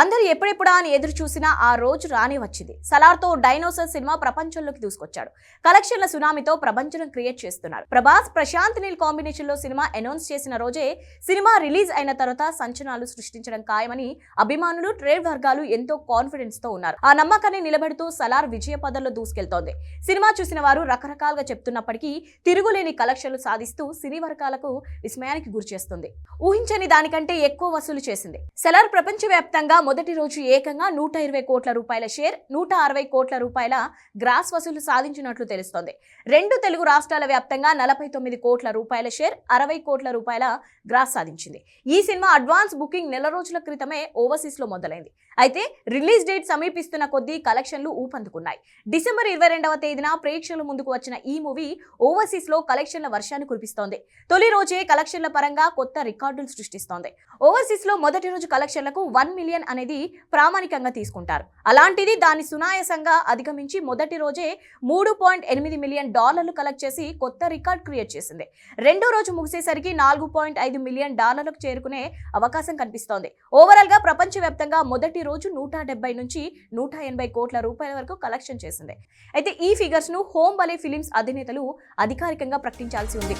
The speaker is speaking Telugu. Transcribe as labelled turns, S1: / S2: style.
S1: అందరూ ఎప్పుడెప్పుడా అని ఎదురు చూసినా ఆ రోజు రాని వచ్చింది. సలార్తో డైనోసర్ సినిమా ప్రపంచంలోకి దూసుకొచ్చాడు. కలెక్షన్ల సునామీతో ప్రపంచం క్రియేట్ చేస్తున్నారు. ప్రభాస్ ప్రశాంత్ నీల్ కాంబినేషన్లో సినిమా అనౌన్స్ చేసిన రోజే సినిమా రిలీజ్ అయిన తర్వాత సంచలనాలు సృష్టించడం ఖాయమని అభిమానులు ట్రేడ్ వర్గాలు ఎంతో కాన్ఫిడెన్స్తో ఉన్నారు. ఆ నమ్మకాన్ని నిలబెడుతూ సలార్ విజయ పదంలో దూసుకెళ్తోంది. సినిమా చూసిన వారు రకరకాలుగా చెప్తున్నప్పటికీ తిరుగులేని కలెక్షన్లు సాధిస్తూ సినీ వర్గాలకు విస్మయానికి గురిచేస్తుంది. ఊహించని దానికంటే ఎక్కువ వసూలు చేసింది. సెలార్ ప్రపంచవ్యాప్తంగా మొదటి రోజు ఏకంగా నూట ఇరవై కోట్ల రూపాయల షేర్ నూట అరవై కోట్ల రూపాయల గ్రాస్ వసూలు సాధించినట్లు తెలుస్తోంది. రెండు తెలుగు రాష్ట్రాల వ్యాప్తంగా నలభై తొమ్మిది కోట్ల రూపాయల షేర్ అరవై కోట్ల రూపాయల గ్రాస్ సాధించింది. ఈ సినిమా అడ్వాన్స్ బుకింగ్ నెల రోజుల క్రితమే ఓవర్సీస్లో మొదలైంది. అయితే రిలీజ్ డేట్ సమీపిస్తున్న కొద్దీ కలెక్షన్లు ఊపందుకున్నాయి. డిసెంబర్ ఇరవై రెండవ తేదీన ప్రేక్షకుల ముందుకు వచ్చిన ఈ మూవీ ఓవర్సీస్లో కలెక్షన్ల వర్షాన్ని కురిపిస్తోంది. తొలి రోజే కలెక్షన్ల పరంగా కొత్త రికార్డులు సృష్టిస్తోంది. ఓవర్సీస్లో మొదటి రోజు కలెక్షన్లకు వన్ మిలియన్ అనేది ప్రామాణికంగా తీసుకుంటారు. అలాంటిది దాన్ని సునాయాసంగా అధిగమించి మొదటి రోజే మూడు పాయింట్ ఎనిమిది మిలియన్ డాలర్లు కలెక్ట్ చేసి కొత్త రికార్డ్ క్రియేట్ చేసింది. రెండో రోజు ముగిసేసరికి నాలుగు పాయింట్ ఐదు మిలియన్ డాలర్లకు చేరుకునే అవకాశం కనిపిస్తోంది. ఓవరాల్గా ప్రపంచవ్యాప్తంగా మొదటి రోజు నూట డెబ్బై నుంచి నూట ఎనభై కోట్ల రూపాయల వరకు కలెక్షన్ చేసింది. అయితే ఈ ఫిగర్స్ను హోమ్ బలే ఫిలిమ్స్ అధినేతలు అధికారికంగా ప్రకటించాల్సి ఉంది.